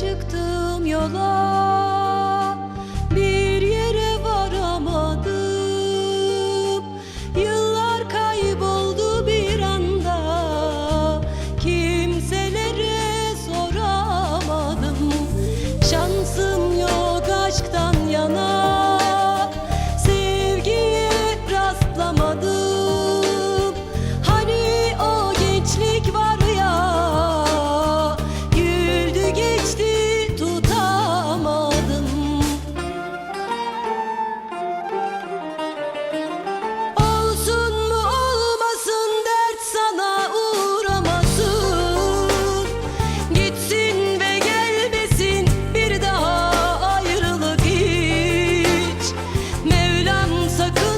çıktım yola. sakın